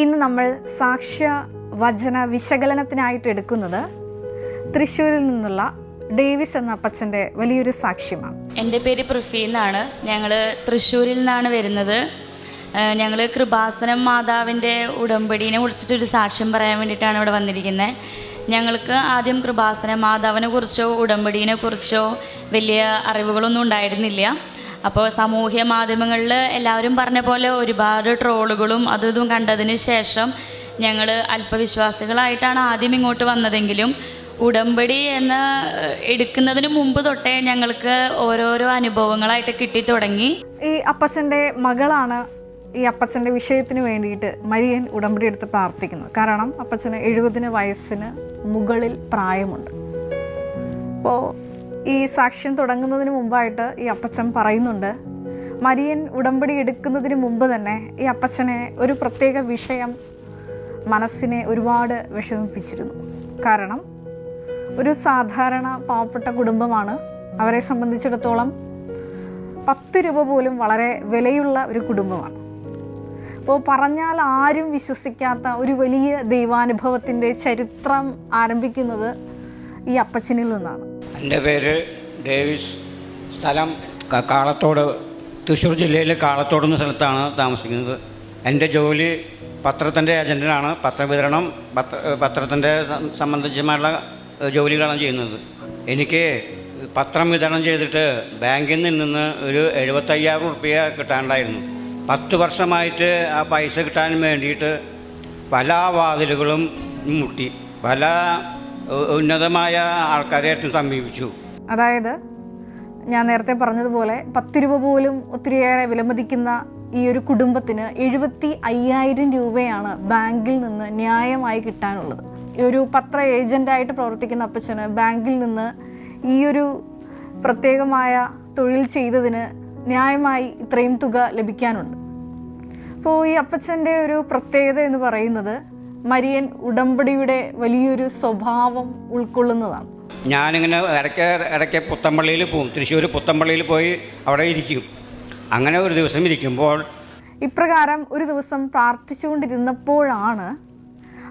ഇന്ന് നമ്മൾ സാക്ഷ്യ വചന വിശകലനത്തിനായിട്ട് എടുക്കുന്നത് തൃശ്ശൂരിൽ നിന്നുള്ള ഡേവിസ് എന്ന അപ്പച്ചന്റെ വലിയൊരു സാക്ഷ്യമാണ്. എന്റെ പേര് പൃഥ്വി എന്നാണ്. ഞങ്ങൾ തൃശ്ശൂരിൽ നിന്നാണ് വരുന്നത്. ഞങ്ങൾ കൃപാസനം മാതാവിന്റെ ഉടമ്പടിനെ കുറിച്ചിട്ടൊരു സാക്ഷ്യം പറയാൻ വേണ്ടിയിട്ടാണ് ഇവിടെ വന്നിരിക്കുന്നത് ഞങ്ങൾക്ക് ആദ്യം കൃപാസന മാതാവിനെ കുറിച്ചോ ഉടമ്പടിനെ കുറിച്ചോ വലിയ അറിവുകളൊന്നും ഉണ്ടായിരുന്നില്ല. അപ്പോൾ സാമൂഹ്യ മാധ്യമങ്ങളിൽ എല്ലാവരും പറഞ്ഞ പോലെ ഒരുപാട് ട്രോളുകളും അതും ഇതും കണ്ടതിന് ശേഷം ഞങ്ങൾ അല്പവിശ്വാസികളായിട്ടാണ് ആദ്യം ഇങ്ങോട്ട് വന്നതെങ്കിലും ഉടമ്പടി എന്ന് എടുക്കുന്നതിന് മുമ്പ് തൊട്ടേ ഞങ്ങൾക്ക് ഓരോരോ അനുഭവങ്ങളായിട്ട് കിട്ടി തുടങ്ങി. ഈ അപ്പച്ചന്റെ മകളാണ് ഈ അപ്പച്ചന്റെ വിഷയത്തിന് വേണ്ടിയിട്ട് മരിയൻ ഉടമ്പടി എടുത്ത് പ്രാർത്ഥിക്കുന്നത് കാരണം അപ്പച്ചന് എഴുപതിന് വയസ്സിന് മുകളിൽ പ്രായമുണ്ട്. അപ്പോൾ ഈ സാക്ഷ്യം തുടങ്ങുന്നതിന് മുമ്പായിട്ട് ഈ അപ്പച്ചൻ പറയുന്നുണ്ട്. മരിയൻ ഉടമ്പടി എടുക്കുന്നതിന് മുമ്പ് തന്നെ ഈ അപ്പച്ചനെ ഒരു പ്രത്യേക വിഷയം മനസ്സിനെ ഒരുപാട് വിഷമിപ്പിച്ചിരുന്നു. കാരണം ഒരു സാധാരണ പാവപ്പെട്ട കുടുംബമാണ്. അവരെ സംബന്ധിച്ചിടത്തോളം പത്ത് രൂപ പോലും വളരെ വിലയുള്ള ഒരു കുടുംബമാണ്. അപ്പോൾ പറഞ്ഞാൽ ആരും വിശ്വസിക്കാത്ത ഒരു വലിയ ദൈവാനുഭവത്തിന്റെ ചരിത്രം ആരംഭിക്കുന്നത് ഈ അപ്പച്ചനിൽ നിന്നാണ്. എന്റെ പേര് ഡേവിസ്. സ്ഥലം കാളത്തോട് തൃശ്ശൂർ ജില്ലയിലെ കാളത്തോട് എന്ന സ്ഥലത്താണ് താമസിക്കുന്നത്. എന്റെ ജോലി പത്രത്തിന്റെ ഏജന്റിനാണ് പത്രവിതരണം പത്ര പത്രത്തിന്റെ സ- സംബന്ധിച്ചുമായുള്ള ജോലികളാണ് ചെയ്യുന്നത്. എനിക്ക് പത്രം വിതരണം ചെയ്തിട്ട് ബാങ്കിൽ നിന്ന് ഒരു എഴുപത്തയ്യായിരം റുപ്യ കിട്ടാനുണ്ടായിരുന്നു. പത്ത് വർഷമായിട്ട് ആ പൈസ കിട്ടാൻ വേണ്ടിയിട്ട് പല വാതിലുകളും മുട്ടി. പല ഉന്നതമായ ആൾക്കാരെയായിട്ടും സമീപിച്ചു. അതായത് ഞാൻ നേരത്തെ പറഞ്ഞതുപോലെ പത്ത് രൂപ പോലും ഒത്തിരിയേറെ വിലമതിക്കുന്ന ഈ ഒരു കുടുംബത്തിന് എഴുപത്തി അയ്യായിരം രൂപയാണ് ബാങ്കിൽ നിന്ന് ന്യായമായി കിട്ടാനുള്ളത്. ഈ ഒരു പത്ര ഏജന്റായിട്ട് പ്രവർത്തിക്കുന്ന അപ്പച്ചന് ബാങ്കിൽ നിന്ന് ഈ ഒരു പ്രത്യേകമായ തൊഴിൽ ചെയ്തതിന് ന്യായമായി ഇത്രയും തുക ലഭിക്കാനുണ്ട്. അപ്പോൾ ഈ അപ്പച്ചന്റെ ഒരു പ്രത്യേകത എന്ന് പറയുന്നത് മരിയൻ ഉടമ്പടിയുടെ വലിയൊരു സ്വഭാവം ഉൾക്കൊള്ളുന്നതാണ്. ഞാനിങ്ങനെ ഇടയ്ക്ക് ഇടയ്ക്ക് പുത്തമ്പള്ളിയിൽ പോകും തൃശ്ശൂർ പുത്തമ്പള്ളിയിൽ പോയി അവിടെ ഇരിക്കും. അങ്ങനെ ഒരു ദിവസം ഇരിക്കുമ്പോൾ ഇപ്രകാരം ഒരു ദിവസം പ്രാർത്ഥിച്ചുകൊണ്ടിരുന്നപ്പോഴാണ്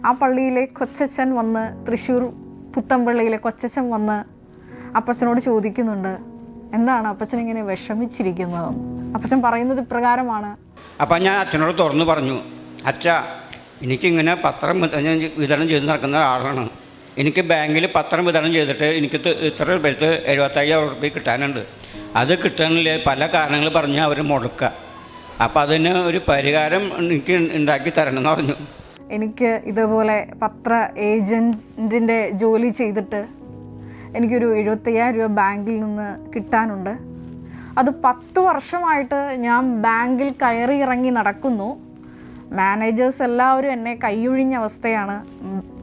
ആ പള്ളിയിലെ കൊച്ചച്ഛൻ വന്ന് തൃശ്ശൂർ പുത്തമ്പള്ളിയിലെ കൊച്ചച്ഛൻ വന്ന് അപ്പച്ചനോട് ചോദിക്കുന്നുണ്ട് എന്താണ് അപ്പച്ചൻ ഇങ്ങനെ വിഷമിച്ചിരിക്കുന്നതെന്ന് അപ്പച്ചൻ പറയുന്നത് ഇപ്രകാരമാണ്. അപ്പം ഞാൻ അച്ഛനോട് തുറന്നു പറഞ്ഞു അച്ഛ എനിക്കിങ്ങനെ പത്രം വിതരണം ചെയ്ത് നടക്കുന്ന ആളാണ് എനിക്ക് ബാങ്കിൽ പത്രം വിതരണം ചെയ്തിട്ട് എനിക്ക് ഇത്ര പേർക്ക് എഴുപത്തയ്യായിരം റുപ്യ കിട്ടാനുണ്ട്. അത് കിട്ടാനില്ല പല കാരണങ്ങൾ പറഞ്ഞ് അവർ മുടക്കുക. അപ്പോൾ അതിന് ഒരു പരിഹാരം എനിക്ക് ഉണ്ടാക്കി തരണം എന്ന് പറഞ്ഞു. എനിക്ക് ഇതുപോലെ പത്ര ഏജന്റിന്റെ ജോലി ചെയ്തിട്ട് എനിക്കൊരു എഴുപത്തയ്യായിരം രൂപ ബാങ്കിൽ നിന്ന് കിട്ടാനുണ്ട്. അത് പത്ത് വർഷമായിട്ട് ഞാൻ ബാങ്കിൽ കയറി ഇറങ്ങി നടക്കുന്നു. മാനേജേഴ്സ് എല്ലാവരും എന്നെ കൈയൊഴിഞ്ഞ അവസ്ഥയാണ്.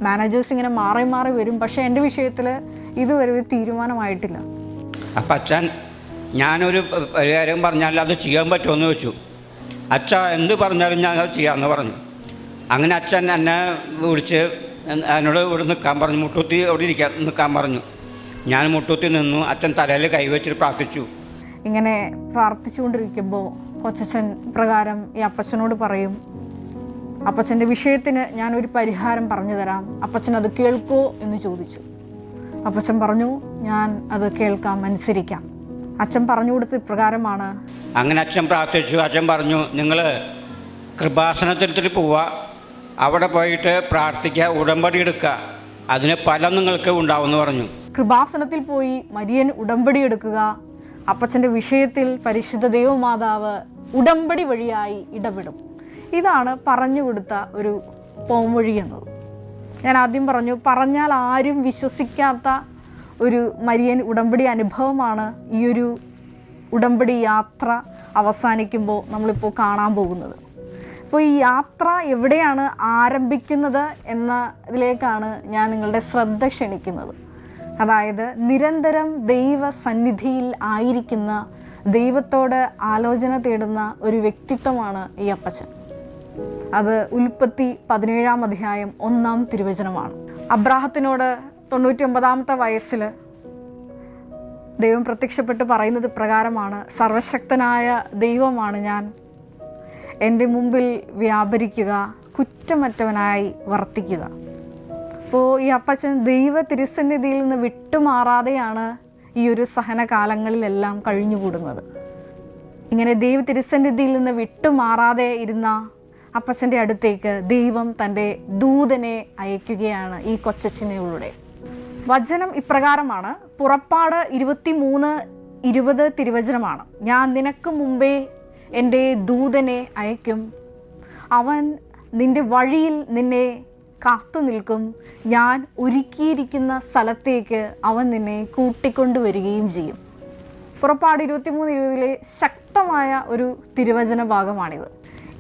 മാനേജേഴ്സ് ഇങ്ങനെ മാറി മാറി വരും. പക്ഷേ എന്റെ വിഷയത്തിൽ ഇതുവരെ ഒരു തീരുമാനമായിട്ടില്ല. അപ്പം അച്ഛൻ ഞാനൊരു പരിഹാരം പറഞ്ഞാൽ അത് ചെയ്യാൻ പറ്റുമെന്ന് വെച്ചു അച്ഛ എന്ത് പറഞ്ഞാലും ഞാൻ അത് ചെയ്യാമെന്ന് പറഞ്ഞു. അങ്ങനെ അച്ഛൻ എന്നെ വിളിച്ച് എന്നോട് ഇവിടെ നിൽക്കാൻ പറഞ്ഞു. മുട്ടുത്തി അവിടെ ഇരിക്കാൻ നിൽക്കാൻ പറഞ്ഞു. ഞാൻ മുട്ടുത്തി നിന്നു. അച്ഛൻ തലയിൽ കൈവച്ചിട്ട് പ്രാർത്ഥിച്ചു. ഇങ്ങനെ പ്രാർത്ഥിച്ചുകൊണ്ടിരിക്കുമ്പോൾ കൊച്ചച്ഛൻ പ്രകാരം ഈ അപ്പച്ചനോട് പറയും അപ്പച്ചന്റെ വിഷയത്തിന് ഞാനൊരു പരിഹാരം പറഞ്ഞു തരാം അപ്പച്ചൻ അത് കേൾക്കോ എന്ന് ചോദിച്ചു. അപ്പച്ചൻ പറഞ്ഞു ഞാൻ അത് കേൾക്കാം അനുസരിക്കാം. അച്ഛൻ പറഞ്ഞു കൊടുത്ത ഇപ്രകാരമാണ്. അങ്ങനെ അച്ഛൻ പ്രാർത്ഥിച്ചു. അച്ഛൻ പറഞ്ഞു നിങ്ങൾ കൃപാസനത്തിൽ പോവുക അവിടെ പോയിട്ട് പ്രാർത്ഥിക്കുക ഉടമ്പടി എടുക്കുക അതിന് ഫലം നിങ്ങൾക്ക് ഉണ്ടാവുമെന്ന് പറഞ്ഞു. കൃപാസനത്തിൽ പോയി മരിയൻ ഉടമ്പടി എടുക്കുക. അപ്പച്ചന്റെ വിഷയത്തിൽ പരിശുദ്ധ ദൈവമാതാവ് ഉടമ്പടി വഴിയായി ഇടപെടും. ഇതാണ് പറഞ്ഞു കൊടുത്ത ഒരു പോംവഴി എന്നത്. ഞാൻ ആദ്യം പറഞ്ഞു പറഞ്ഞാൽ ആരും വിശ്വസിക്കാത്ത ഒരു മരിയൻ ഉടമ്പടി അനുഭവമാണ് ഈ ഒരു ഉടമ്പടി യാത്ര അവസാനിക്കുമ്പോൾ നമ്മളിപ്പോൾ കാണാൻ പോകുന്നത്. അപ്പോൾ ഈ യാത്ര എവിടെയാണ് ആരംഭിക്കുന്നത് എന്ന ഇതിലേക്കാണ് ഞാൻ നിങ്ങളുടെ ശ്രദ്ധ ക്ഷണിക്കുന്നത്. അതായത് നിരന്തരം ദൈവ സന്നിധിയിൽ ആയിരിക്കുന്ന ദൈവത്തോട് ആലോചന തേടുന്ന ഒരു വ്യക്തിത്വമാണ് ഈ അപ്പച്ചൻ. അത് ഉൽപ്പത്തി പതിനേഴാം അധ്യായം ഒന്നാം തിരുവചനമാണ്. അബ്രാഹത്തിനോട് തൊണ്ണൂറ്റി ഒമ്പതാമത്തെ വയസ്സിൽ ദൈവം പ്രത്യക്ഷപ്പെട്ട് പറയുന്നത് പ്രകാരമാണ് സർവശക്തനായ ദൈവമാണ് ഞാൻ. എന്റെ മുമ്പിൽ വ്യാപരിക്കുക കുറ്റമറ്റവനായി വർത്തിക്കുക. അപ്പോൾ ഈ അപ്പച്ചൻ ദൈവ തിരുസന്നിധിയിൽ നിന്ന് വിട്ടുമാറാതെയാണ് ഈ ഒരു സഹനകാലങ്ങളിലെല്ലാം കഴിഞ്ഞുകൂടുന്നത്. ഇങ്ങനെ ദൈവ തിരുസന്നിധിയിൽ നിന്ന് വിട്ടുമാറാതെ ഇരുന്ന അപ്പച്ചന്റെ അടുത്തേക്ക് ദൈവം തന്റെ ദൂതനെ അയക്കുകയാണ് ഈ കൊച്ചച്ഛനിലൂടെ വചനം ഇപ്രകാരമാണ്. പുറപ്പാട് ഇരുപത്തി മൂന്ന് ഇരുപത് തിരുവചനമാണ്. ഞാൻ നിനക്ക് മുമ്പേ എന്റെ ദൂതനെ അയക്കും. അവൻ നിന്റെ വഴിയിൽ നിന്നെ കാത്തു നിൽക്കും. ഞാൻ ഒരുക്കിയിരിക്കുന്ന സ്ഥലത്തേക്ക് അവൻ നിന്നെ കൂട്ടിക്കൊണ്ടുവരികയും ചെയ്യും. പുറപ്പാട് ഇരുപത്തിമൂന്ന് ഇരുപതിലെ ശക്തമായ ഒരു തിരുവചന ഭാഗമാണിത്.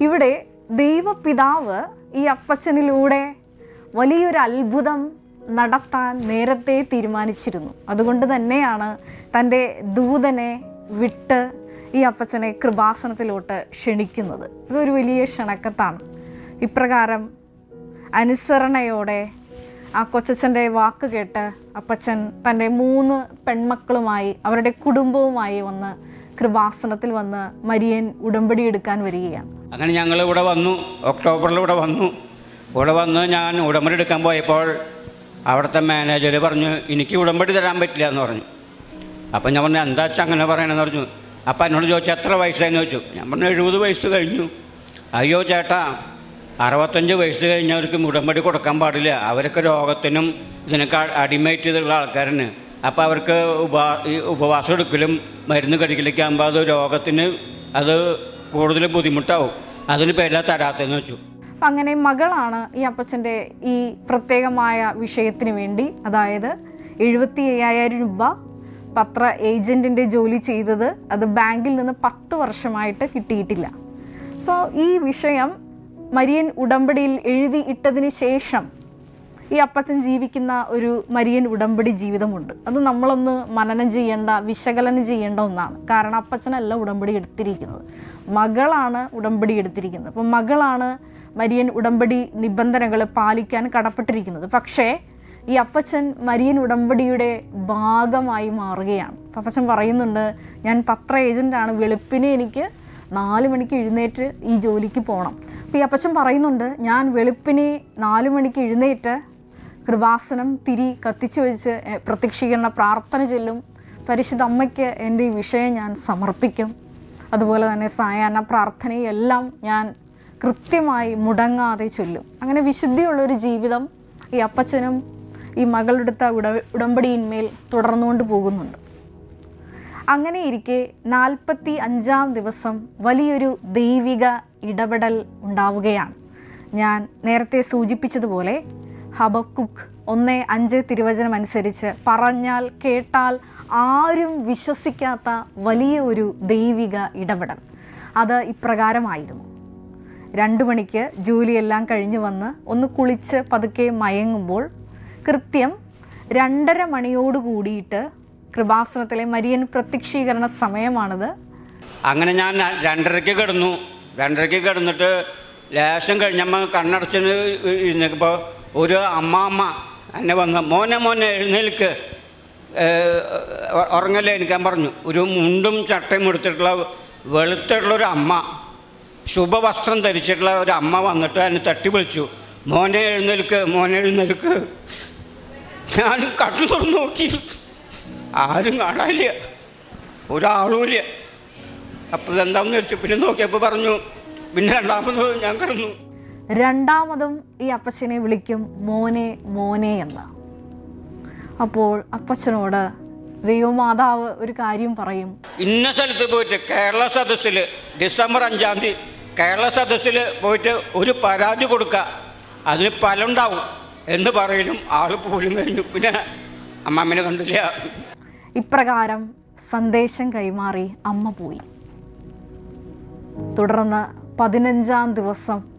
ഇവിടെ ദൈവപിതാവ് ഈ അപ്പച്ചനിലൂടെ വലിയൊരു അത്ഭുതം നടത്താൻ നേരത്തെ തീരുമാനിച്ചിരുന്നു. അതുകൊണ്ട് തന്നെയാണ് തന്റെ ദൂതനെ വിട്ട് ഈ അപ്പച്ചനെ കൃപാസനത്തിലോട്ട് ക്ഷണിക്കുന്നത്. ഇതൊരു വലിയ ക്ഷണക്കത്താണ്. ഇപ്രകാരം അനുസരണയോടെ ആ കൊച്ചച്ഛന്റെ വാക്ക് കേട്ട് അപ്പച്ചൻ തന്റെ മൂന്ന് പെൺമക്കളുമായി അവരുടെ കുടുംബവുമായി വന്ന് കൃപാസനത്തിൽ വന്ന് മരിയൻ ഉടമ്പടി എടുക്കാൻ വരികയാണ്. അങ്ങനെ ഞങ്ങൾ ഇവിടെ വന്നു ഒക്ടോബറിൽ ഇവിടെ വന്നു. ഇവിടെ വന്ന് ഞാൻ ഉടമ്പടി എടുക്കാൻ പോയപ്പോൾ അവിടുത്തെ മാനേജർ പറഞ്ഞു എനിക്ക് ഉടമ്പടി തരാൻ പറ്റില്ല എന്ന് പറഞ്ഞു. അപ്പം ഞാൻ പറഞ്ഞു എന്താ വെച്ചാൽ അങ്ങനെ പറയണമെന്ന് പറഞ്ഞു? അപ്പം എന്നോട് ചോദിച്ചു എത്ര വയസ്സായെന്ന്? ചോദിച്ചു. ഞാൻ പറഞ്ഞു എഴുപത് വയസ്സ് കഴിഞ്ഞു. അയ്യോ ചേട്ടാ അറുപത്തഞ്ച് വയസ്സ് കഴിഞ്ഞവർക്ക് ഉടമ്പടി കൊടുക്കാൻ പാടില്ല. അവരൊക്കെ രോഗത്തിനും ഇതിനൊക്കെ അടിമേറ്റ് ചെയ്തിട്ടുള്ള ആൾക്കാരാണ്. അപ്പോൾ അവർക്ക് ഉപവാ ഈ ഉപവാസം എടുക്കലും മരുന്ന് കഴിക്കലൊക്കെ ആകുമ്പോൾ അത് രോഗത്തിന് അത് കൂടുതൽ ബുദ്ധിമുട്ടാവും. അതിന് പേരില തരാത്തെന്ന് വെച്ചു. അങ്ങനെ മകളാണ് ഈ അപ്പച്ചന്റെ ഈ പ്രത്യേകമായ വിഷയത്തിന് വേണ്ടി അതായത് എഴുപത്തി അയ്യായിരം രൂപ പത്ര ഏജന്റിന്റെ ജോലി ചെയ്തത് അത് ബാങ്കിൽ നിന്ന് പത്ത് വർഷമായിട്ട് കിട്ടിയിട്ടില്ല. അപ്പോൾ ഈ വിഷയം മരിയൻ ഉടമ്പടിയിൽ എഴുതി ഇട്ടതിന് ശേഷം ഈ അപ്പച്ചൻ ജീവിക്കുന്ന ഒരു മരിയൻ ഉടമ്പടി ജീവിതമുണ്ട്. അത് നമ്മളൊന്ന് മനനം ചെയ്യേണ്ട വിശകലനം ചെയ്യേണ്ട ഒന്നാണ്. കാരണം അപ്പച്ചനല്ല ഉടമ്പടി എടുത്തിരിക്കുന്നത്. മകളാണ് ഉടമ്പടി എടുത്തിരിക്കുന്നത്. അപ്പം മകളാണ് മരിയൻ ഉടമ്പടി നിബന്ധനകൾ പാലിക്കാൻ കടപ്പെട്ടിരിക്കുന്നത്. പക്ഷേ ഈ അപ്പച്ചൻ മരിയൻ ഉടമ്പടിയുടെ ഭാഗമായി മാറുകയാണ്. അപ്പച്ചൻ പറയുന്നുണ്ട് ഞാൻ പത്ര ഏജന്റാണ് വെളുപ്പിനെ എനിക്ക് നാല് മണിക്ക് എഴുന്നേറ്റ് ഈ ജോലിക്ക് പോകണം അപ്പോൾ ഈ അപ്പച്ചൻ പറയുന്നുണ്ട് ഞാൻ വെളുപ്പിനെ നാല് മണിക്ക് എഴുന്നേറ്റ് കൃപാസനം തിരി കത്തിച്ചു വെച്ച് പ്രത്യക്ഷീകരണ പ്രാർത്ഥന ചെല്ലും. പരിശുദ്ധ അമ്മയ്ക്ക് എന്റെ ഈ വിഷയം ഞാൻ സമർപ്പിക്കും. അതുപോലെ തന്നെ സായാഹ്ന പ്രാർത്ഥനയെല്ലാം ഞാൻ കൃത്യമായി മുടങ്ങാതെ ചൊല്ലും. അങ്ങനെ വിശുദ്ധിയുള്ളൊരു ജീവിതം ഈ അപ്പച്ചനും ഈ മകളെടുത്ത ഉട ഉടമ്പടിയിന്മേൽ തുടർന്നുകൊണ്ട് പോകുന്നുണ്ട്. അങ്ങനെ ഇരിക്കെ നാൽപ്പത്തി അഞ്ചാം ദിവസം വലിയൊരു ദൈവിക ഇടപെടൽ ഉണ്ടാവുകയാണ്. ഞാൻ നേരത്തെ സൂചിപ്പിച്ചതുപോലെ ഹബക്കുക്ക് ഒന്നേ അഞ്ച് തിരുവചനം അനുസരിച്ച് പറഞ്ഞാൽ കേട്ടാൽ ആരും വിശ്വസിക്കാത്ത വലിയ ഒരു ദൈവിക ഇടപെടൽ. അത് ഇപ്രകാരമായിരുന്നു. രണ്ടു മണിക്ക് ജോലിയെല്ലാം കഴിഞ്ഞ് വന്ന് ഒന്ന് കുളിച്ച് പതുക്കെ മയങ്ങുമ്പോൾ കൃത്യം രണ്ടര മണിയോട് കൂടിയിട്ട് കൃപാസനത്തിലെ മരിയൻ പ്രത്യക്ഷീകരണ സമയമാണിത്. അങ്ങനെ ഞാൻ രണ്ടരയ്ക്ക് കിടന്നു. രണ്ടരയ്ക്ക് കിടന്നിട്ട് ലേശം കഴിഞ്ഞപ്പോൾ കണ്ണടച്ച് ഇരുന്നപ്പോൾ ഒരു അമ്മാമ്മ എന്നെ വന്ന് മോനെ മോനെ എഴുന്നേൽക്ക്. ഉറങ്ങല്ലേ ഞാൻ പറഞ്ഞു ഒരു മുണ്ടും ചട്ടയും എടുത്തിട്ടുള്ള വെളുത്തിട്ടുള്ള ഒരു അമ്മ ശുഭവസ്ത്രം ധരിച്ചിട്ടുള്ള ഒരു അമ്മ വന്നിട്ട് എന്നെ തട്ടി വിളിച്ചു. മോനെ എഴുന്നേൽക്ക് മോനെ എഴുന്നേൽക്ക്. ഞാൻ കണ്ണു തുറന്നു നോക്കി. ആരും കാണാനില്ല. ഒരാളുമില്ല അപ്പോൾ ഇതെന്താണെന്ന് ചോദിച്ചു പിന്നെ നോക്കിയപ്പോൾ പറഞ്ഞു പിന്നെ രണ്ടാമത് ഞാൻ കിടന്നു. രണ്ടാമതും ഈ അപ്പച്ചനെ വിളിക്കും മോനെ മോനെ എന്ന്. അപ്പോൾ അപ്പച്ചനോട് ദൈവമാതാവ് ഒരു കാര്യം പറയും. ഇന്ന സ്ഥലത്ത് പോയിട്ട് കേരള സദസ്സിൽ ഡിസംബർ അഞ്ചാം തീയതി കേരള സദസ്സിൽ പോയിട്ട് ഒരു പരാതി കൊടുക്കുക അതിന് ഫലം ഉണ്ടാവും എന്ന് പറയലും ആൾ പോലും കഴിഞ്ഞു. പിന്നെ അമ്മാമ്മനെ കണ്ടില്ല. ഇപ്രകാരം സന്ദേശം കൈമാറി അമ്മ പോയി. തുടർന്ന് പതിനഞ്ചാം ദിവസം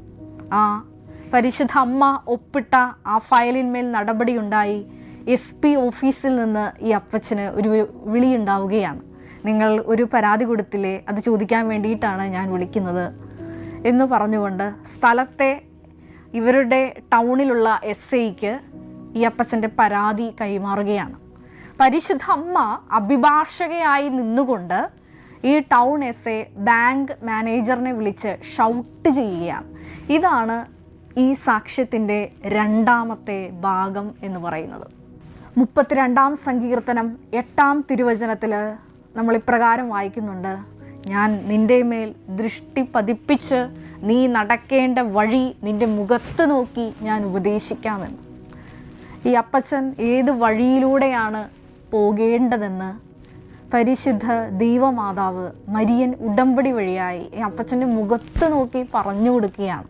ആ. പരിശുദ്ധ അമ്മ ഒപ്പിട്ട ആ ഫയലിന്മേൽ നടപടിയുണ്ടായി എസ് പി ഓഫീസിൽ നിന്ന് ഈ അപ്പച്ചന് ഒരു വിളിയുണ്ടാവുകയാണ്. നിങ്ങൾ ഒരു പരാതി കൊടുത്തില്ലേ? അത് ചോദിക്കാൻ വേണ്ടിയിട്ടാണ് ഞാൻ വിളിക്കുന്നത്. എന്ന് പറഞ്ഞുകൊണ്ട് സ്ഥലത്തെ ഇവരുടെ ടൗണിലുള്ള എസ് ഐക്ക് ഈ അപ്പച്ചന്റെ പരാതി കൈമാറുകയാണ്. പരിശുദ്ധ അമ്മ അഭിഭാഷകയായി നിന്നുകൊണ്ട് ഈ ടൗൺ എസ് എ ബാങ്ക് മാനേജറിനെ വിളിച്ച് ഷൗട്ട് ചെയ്യുകയാണ്. ഇതാണ് ഈ സാക്ഷ്യത്തിന്റെ രണ്ടാമത്തെ ഭാഗം എന്ന് പറയുന്നത്. മുപ്പത്തിരണ്ടാം സങ്കീർത്തനം എട്ടാം തിരുവചനത്തിൽ നമ്മൾ ഇപ്രകാരം വായിക്കുന്നുണ്ട്. ഞാൻ നിന്റെ മേൽ ദൃഷ്ടി പതിപ്പിച്ച് നീ നടക്കേണ്ട വഴി നിന്റെ മുഖത്ത് നോക്കി ഞാൻ ഉപദേശിക്കാമെന്ന്. ഈ അപ്പച്ചൻ ഏത് വഴിയിലൂടെയാണ് പോകേണ്ടതെന്ന് പരിശുദ്ധ ദൈവമാതാവ് മരിയൻ ഉടമ്പടി വഴിയായി ഈ അപ്പച്ചന്റെ മുഖത്ത് നോക്കി പറഞ്ഞു കൊടുക്കുകയാണ്.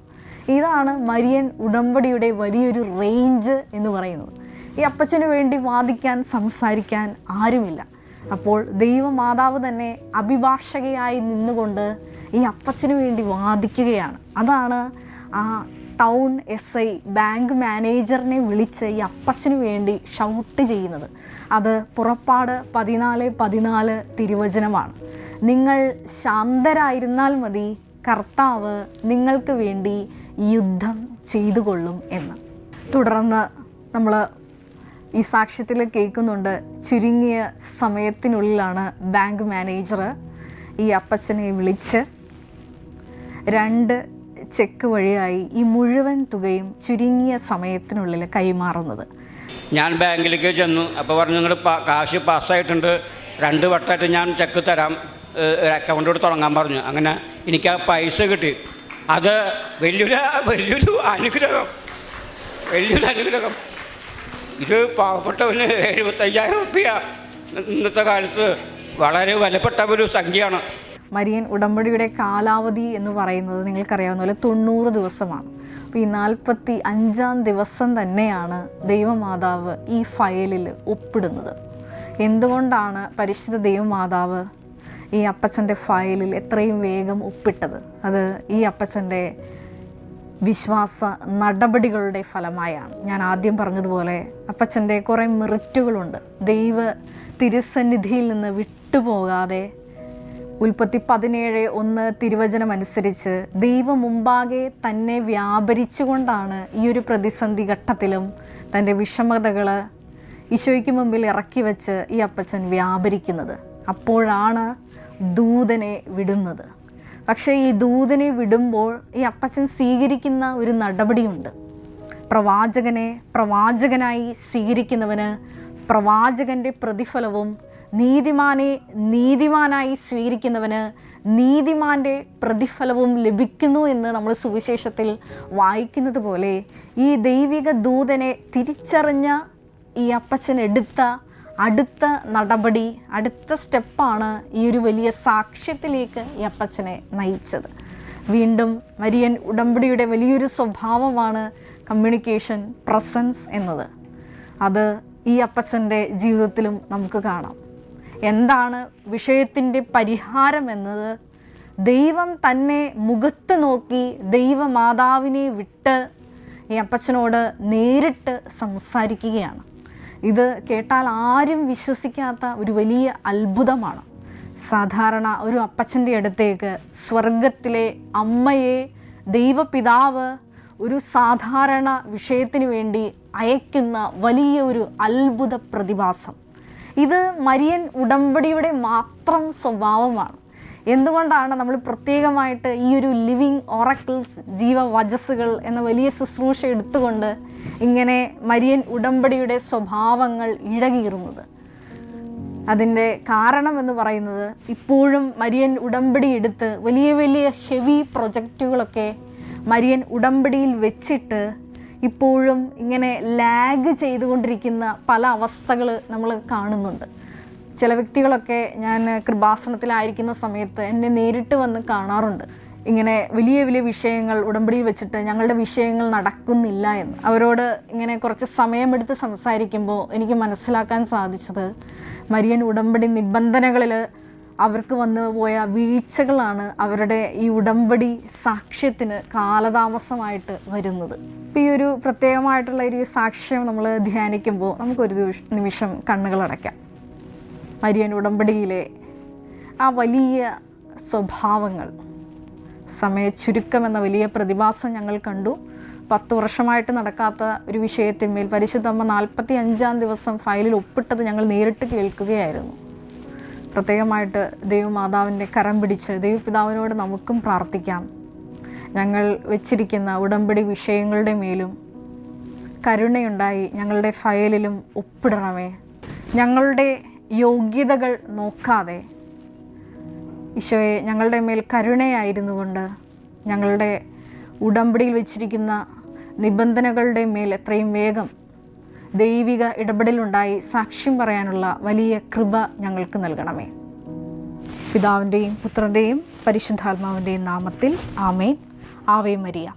ഇതാണ് മരിയൻ ഉടമ്പടിയുടെ വലിയൊരു റേഞ്ച് എന്ന് പറയുന്നത്. ഈ അപ്പച്ചന് വേണ്ടി വാദിക്കാൻ സംസാരിക്കാൻ ആരുമില്ല. അപ്പോൾ ദൈവമാതാവ് തന്നെ അഭിഭാഷകയായി നിന്നുകൊണ്ട് ഈ അപ്പച്ചന് വേണ്ടി വാദിക്കുകയാണ്. അതാണ് ആ ടൗൺ എസ് ഐ ബാങ്ക് മാനേജറിനെ വിളിച്ച് ഈ അപ്പച്ചന് വേണ്ടി ഷൗട്ട് ചെയ്യുന്നത്. അത് പുറപ്പാട് പതിനാല് പതിനാല് തിരുവചനമാണ്. നിങ്ങൾ ശാന്തരായിരുന്നാൽ മതി കർത്താവ് നിങ്ങൾക്ക് വേണ്ടി യുദ്ധം ചെയ്തു കൊള്ളും എന്ന്. തുടർന്ന് നമ്മൾ ഈ സാക്ഷ്യത്തിൽ കേൾക്കുന്നുണ്ട് ചുരുങ്ങിയ സമയത്തിനുള്ളിലാണ് ബാങ്ക് മാനേജർ ഈ അപ്പച്ചനെ വിളിച്ച് രണ്ട് ചെക്ക് വഴിയായി ഈ മുഴുവൻ തുകയും ചുരുങ്ങിയ സമയത്തിനുള്ളിൽ കൈമാറുന്നത്. ഞാൻ ബാങ്കിലേക്ക് ചെന്നു. അപ്പോൾ പറഞ്ഞു നിങ്ങൾ കാശ് പാസ്സായിട്ടുണ്ട്. രണ്ട് വട്ടമായിട്ട് ഞാൻ ചെക്ക് തരാം. അക്കൗണ്ടോട് തുടങ്ങാൻ പറഞ്ഞു. അങ്ങനെ എനിക്ക് ആ പൈസ കിട്ടി. അത് വലിയൊരു വലിയൊരു അനുഗ്രഹം. വലിയൊരു അനുഗ്രഹം. ഇത് പാവപ്പെട്ടവന് എഴുപത്തയ്യായിരം റുപ്യ ഇന്നത്തെ കാലത്ത് വളരെ വിലപ്പെട്ട ഒരു സംഖ്യയാണ്. മരിയൻ ഉടമ്പടിയുടെ കാലാവധി എന്ന് പറയുന്നത് നിങ്ങൾക്കറിയാവുന്ന പോലെ തൊണ്ണൂറ് ദിവസമാണ്. അപ്പോൾ ഈ നാൽപ്പത്തി അഞ്ചാം ദിവസം തന്നെയാണ് ദൈവമാതാവ് ഈ ഫയലിൽ ഒപ്പിടുന്നത്. എന്തുകൊണ്ടാണ് പരിശുദ്ധ ദൈവമാതാവ് ഈ അപ്പച്ചന്റെ ഫയലിൽ എത്രയും വേഗം ഒപ്പിട്ടത്? അത് ഈ അപ്പച്ചന്റെ വിശ്വാസ നടപടികളുടെ ഫലമായാണ്. ഞാൻ ആദ്യം പറഞ്ഞതുപോലെ അപ്പച്ചന്റെ കുറേ മെറിറ്റുകളുണ്ട്. ദൈവ തിരുസന്നിധിയിൽ നിന്ന് വിട്ടുപോകാതെ ഉൽപ്പത്തി പതിനേഴ് ഒന്ന് തിരുവചനം അനുസരിച്ച് ദൈവം മുമ്പാകെ തന്നെ വ്യാപരിച്ചുകൊണ്ടാണ് ഈ ഒരു പ്രതിസന്ധി ഘട്ടത്തിലും തന്റെ വിഷമതകൾ ഈശോയ്ക്ക് മുമ്പിൽ ഇറക്കി വെച്ച് ഈ അപ്പച്ചൻ വ്യാപരിക്കുന്നത്. അപ്പോഴാണ് ദൂതനെ വിടുന്നത്. പക്ഷേ ഈ ദൂതനെ വിടുമ്പോൾ ഈ അപ്പച്ചൻ സ്വീകരിക്കുന്ന ഒരു നടപടിയുണ്ട്. പ്രവാചകനെ പ്രവാചകനായി സ്വീകരിക്കുന്നവന് പ്രവാചകന്റെ പ്രതിഫലവും നീതിമാനെ നീതിമാനായി സ്വീകരിക്കുന്നവന് നീതിമാന്റെ പ്രതിഫലവും ലഭിക്കുന്നു എന്ന് നമ്മൾ സുവിശേഷത്തിൽ വായിക്കുന്നത് പോലെ ഈ ദൈവിക ദൂതനെ തിരിച്ചറിഞ്ഞ ഈ അപ്പച്ചൻ എടുത്ത അടുത്ത നടപടി അടുത്ത സ്റ്റെപ്പാണ് ഈ ഒരു വലിയ സാക്ഷ്യത്തിലേക്ക് ഈ അപ്പച്ചനെ നയിച്ചത്. വീണ്ടും മരിയൻ ഉടമ്പടിയുടെ വലിയൊരു സ്വഭാവമാണ് കമ്മ്യൂണിക്കേഷൻ പ്രസൻസ് എന്നത്. അത് ഈ അപ്പച്ചന്റെ ജീവിതത്തിലും നമുക്ക് കാണാം. എന്താണ് വിഷയത്തിന്റെ പരിഹാരം എന്നത്? ദൈവം തന്നെ മുഖത്ത് നോക്കി ദൈവമാതാവിനെ വിട്ട് ഈ അപ്പച്ചനോട് നേരിട്ട് സംസാരിക്കുകയാണ്. ഇത് കേട്ടാൽ ആരും വിശ്വസിക്കാത്ത ഒരു വലിയ അത്ഭുതമാണ്. സാധാരണ ഒരു അപ്പച്ചന്റെ അടുത്തേക്ക് സ്വർഗത്തിലെ അമ്മയെ ദൈവപിതാവ് ഒരു സാധാരണ വിഷയത്തിന് വേണ്ടി അയക്കുന്ന വലിയ ഒരു അത്ഭുത പ്രതിഭാസം. ഇത് മരിയൻ ഉടമ്പടിയുടെ മാത്രം സ്വഭാവമാണ്. എന്തുകൊണ്ടാണ് നമ്മൾ പ്രത്യേകമായിട്ട് ഈ ഒരു ലിവിങ് ഒറക്കിൾസ് ജീവവചസ്സുകൾ എന്ന വലിയ ശുശ്രൂഷ എടുത്തുകൊണ്ട് ഇങ്ങനെ മരിയൻ ഉടമ്പടിയുടെ സ്വഭാവങ്ങൾ ഇഴകീറുന്നത്? അതിന്റെ കാരണം എന്ന് പറയുന്നത് ഇപ്പോഴും മരിയൻ ഉടമ്പടി എടുത്ത് വലിയ വലിയ ഹെവി പ്രൊജക്റ്റുകളൊക്കെ മരിയൻ ഉടമ്പടിയിൽ വെച്ചിട്ട് ഇപ്പോഴും ഇങ്ങനെ ലാഗ് ചെയ്തുകൊണ്ടിരിക്കുന്ന പല അവസ്ഥകൾ നമ്മൾ കാണുന്നുണ്ട്. ചില വ്യക്തികളൊക്കെ ഞാൻ കൃപാസനത്തിലായിരിക്കുന്ന സമയത്ത് എന്നെ നേരിട്ട് വന്ന് കാണാറുണ്ട്. ഇങ്ങനെ വലിയ വലിയ വിഷയങ്ങൾ ഉടമ്പടിയിൽ വെച്ചിട്ട് ഞങ്ങളുടെ വിഷയങ്ങൾ നടക്കുന്നില്ല എന്ന്. അവരോട് ഇങ്ങനെ കുറച്ച് സമയമെടുത്ത് സംസാരിക്കുമ്പോൾ എനിക്ക് മനസ്സിലാക്കാൻ സാധിച്ചത് മരിയൻ ഉടമ്പടി നിബന്ധനകളിൽ അവർക്ക് വന്നു പോയ വീഴ്ചകളാണ് അവരുടെ ഈ ഉടമ്പടി സാക്ഷ്യത്തിന് കാലതാമസമായിട്ട് വരുന്നത്. ഇപ്പം ഈ ഒരു പ്രത്യേകമായിട്ടുള്ള ഒരു സാക്ഷ്യം നമ്മൾ ധ്യാനിക്കുമ്പോൾ നമുക്കൊരു നിമിഷം കണ്ണുകൾ അടയ്ക്കാം. മരിയൻ ഉടമ്പടിയിലെ ആ വലിയ സ്വഭാവങ്ങൾ സമയച്ചുരുക്കം എന്ന വലിയ പ്രതിഭാസം ഞങ്ങൾ കണ്ടു. പത്ത് വർഷമായിട്ട് നടക്കാത്ത ഒരു വിഷയത്തിന്മേൽ പരിശുദ്ധമ്മ നാൽപ്പത്തി അഞ്ചാം ദിവസം ഫയലിൽ ഒപ്പിട്ടത് ഞങ്ങൾ നേരിട്ട് കേൾക്കുകയായിരുന്നു. പ്രത്യേകമായിട്ട് ദൈവമാതാവിന്റെ കരം പിടിച്ച് ദൈവപിതാവിനോട് നമുക്കും പ്രാർത്ഥിക്കാം. ഞങ്ങൾ വെച്ചിരിക്കുന്ന ഉടമ്പടി വിഷയങ്ങളുടെ മേലും കരുണയുണ്ടായി ഞങ്ങളുടെ ഫയലിലും ഒപ്പിടണമേ. ഞങ്ങളുടെ യോഗ്യതകൾ നോക്കാതെ ഈശോയെ ഞങ്ങളുടെ മേൽ കരുണയായിരുന്നു കൊണ്ട് ഞങ്ങളുടെ ഉടമ്പടിയിൽ വെച്ചിരിക്കുന്ന നിബന്ധനകളുടെ മേൽ എത്രയും വേഗം ദൈവിക ഇടപെടലുണ്ടായി സാക്ഷ്യം പറയാനുള്ള വലിയ കൃപ ഞങ്ങൾക്ക് നൽകണമേ. പിതാവിന്റെയും പുത്രന്റെയും പരിശുദ്ധാത്മാവിന്റെയും നാമത്തിൽ ആമേൻ. Ave Maria.